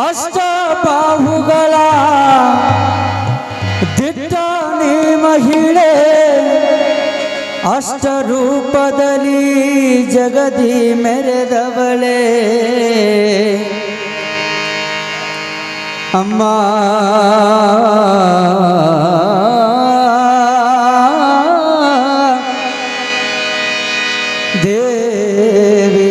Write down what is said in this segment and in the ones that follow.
ಅಷ್ಟ ಬಾಹುಗಳ ದಿಟ್ಟಾಣಿ ಮಹಿಳೆ ಅಷ್ಟ ರೂಪದಲ್ಲಿ ಜಗದಿ ಮೆರೆದವಳೆ. ಅಮ್ಮ ದೇವಿ.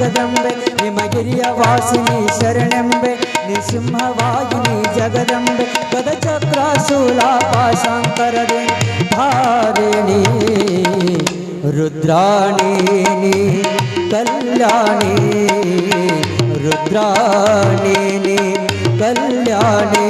जगदम्बे निमगिरियवासिनि शरणम्बे निसिंहवाहिनि जगदम्बे पदचक्रासुलापाशाङ्करदे धारिणि रुद्राणिनि कल्याणि रुद्राणिनि कल्याणि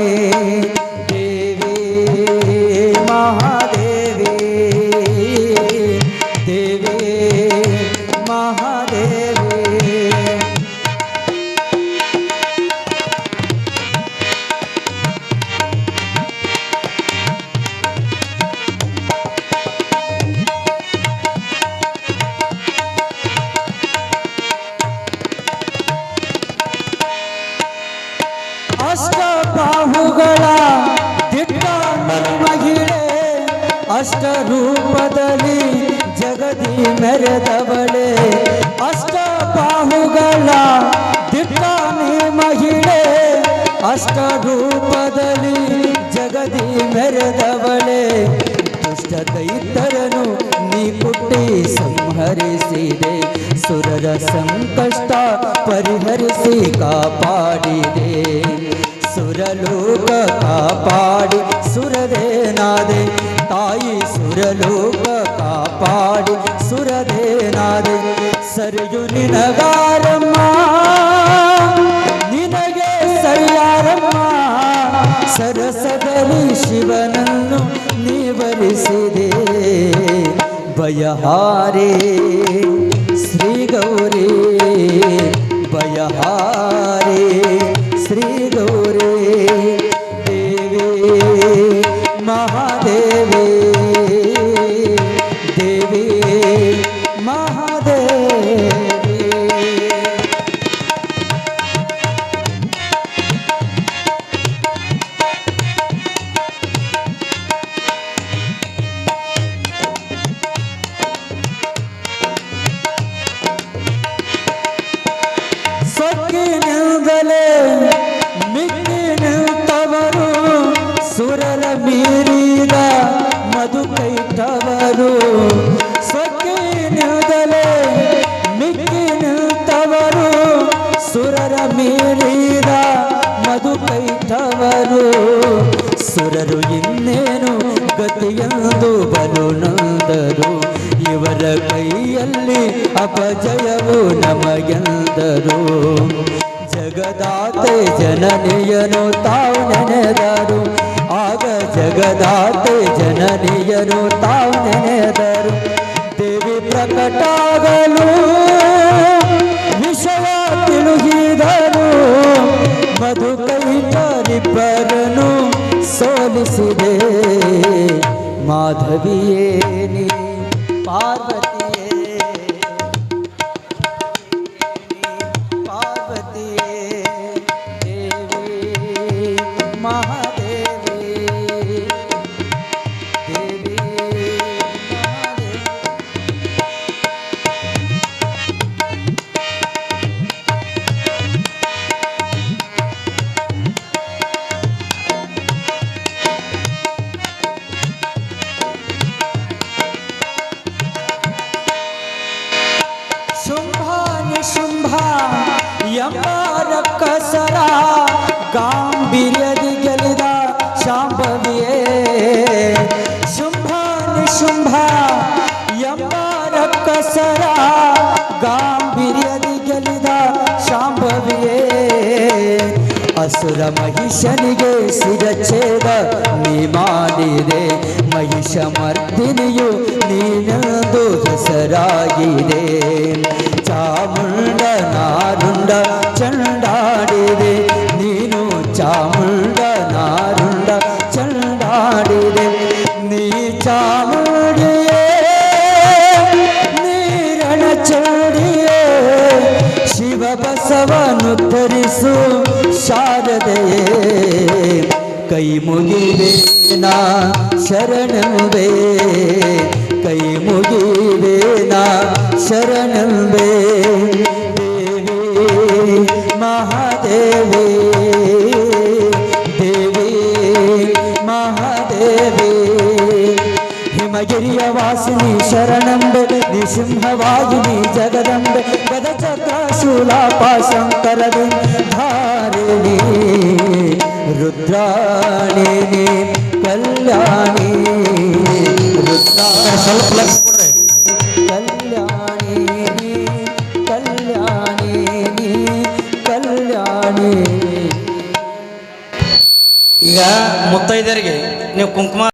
ಅಷ್ಟ ಬಾಹುಗಳ ದಿಟ್ಟ ಮಹಿಳೆ ಅಷ್ಟ ರೂಪದಲ್ಲಿ ಜಗದಿ ಮೆರೆದವಳೆ ಅಷ್ಟ ಬಾಹುಗಳ ದಿಟ್ಟ ಮಹಿಳೆ ಅಷ್ಟ ರೂಪದಲ್ಲಿ ಜಗದಿ ಮೆರೆದವಳೆ ದುಷ್ಟ ನೀ ಪುಟ್ಟಿ ಸಂಹರಿಸಿದೆ. ಸುರರ ಸಂಕಷ್ಟ ಪರಿಹರಿಸಿ ಕಾಪಾಡಿದೆ. ಸುರಲೋಕ ಕಾಪಾಡಿ, ಸುರದೇನಾದೆ. ತಾಯಿ ಸುರಲೋಕ ಕಾಪಾಡಿ, ಸುರದೇನಾದೆ. ಸರಿಯು ನಿನಗಾರಮ್ಮ. ಸರಸದಲ್ಲಿ ಶಿವನನ್ನು ನೀವರಿಸಿದೆ ಭಯಹಾರೇ ಶ್ರೀ ಗೌರಿ ಭಯಹಾರೇ ಶ್ರೀ ಗೌರಿ ಮಿಕ್ಕಿ ನಿಂತವರು ಸುರಲ ಮೀರಿದ ಮಧು ಕೈಟವರು ಸೊಕ್ಕಿನಿಂದಲೇ ಮಿಕ್ಕಿ ನಿಂತವರು ಸುರರ ಮೀರಿದ ಮಧು ಕೈತವರು ಸುರರು ಇನ್ನೇನು ಗತಿಯಂದು ಬಲು ನಂದರು. ಇವರ ಕೈಯಲ್ಲಿ ಅಪಜಯವು ನಮಗೆಂದರು. ಜಗದಾತೆ ಜನನಿಯನು ತಾವು ನೆನೆದರು. ಆಗ ಜಗದಾತೆ ಜನನಿಯನು ತಾವು ನೆನೆದರು. ದೇವಿ ಪ್ರಕಟಾಗಲು ವಿಷಯ ತಿಳುಗಿದರು ಮಧು ಕೈಟರಿಬ್ಬರನು ಸೋಲಿಸಿದೆ. ಮಾಧವಿಯೇ ಅಸುರ ಮಹಿಷನಿಗೆ ಶಿರಚ್ಛೇದ ನೀ ಮಾಡಿದೆ ಮಹಿಷ ಮರ್ದಿನಿಯು ನೀನದು ಹೆಸರಾಗಿದೆ ಚಾಮುಂಡ ನಾರುಂಡ ಚಂಡಾಡಿದೆ. ನೀನು ಚಾಮುಂಡ ನಾರುಂಡ ಚಂಡಾಡಿದೆ. ನೀ ಚಾಮುಂಡಿಯೇ ನೀರಣ ಚೌಡಿಯೇ ಬಸವನು ಧರಿಸು ಶಾರದೆಯೇ ಕೈ ಮುಗಿವೆ ನಾ ಶರಣಂಬೆ ಕೈ ಮುಗಿವೆ ನಾ ಶರಣಂಬೆ ದೇವಿ ಮಹಾದೇವಿ ದೇವಿ ಮಹಾದೇವಿ ಹಿಮಗಿರಿಯ ವಾಸಿನಿ ಶರಣಂಬೆ ನಿಸಿಂಹವಾಗಿನಿ ಜಗದಂಬೆ ಗದಚಕ್ರ ಶೂಲಾಪ ಶಂಕರದಿ ಧಾರಿಣಿ ರುದ್ರಾಣಿನಿ ಕಲ್ಯಾಣಿ ರುದ್ರಾಣಿ ಸ್ವಲ್ಪ ಲಕ್ಷ ಕೊಡ್ರಿ. ಕಲ್ಯಾಣಿ ಕಲ್ಯಾಣಿ ಕಲ್ಯಾಣಿ ಈಗ ಮುತ್ತೈದರಿಗೆ ನೀವು ಕುಂಕುಮ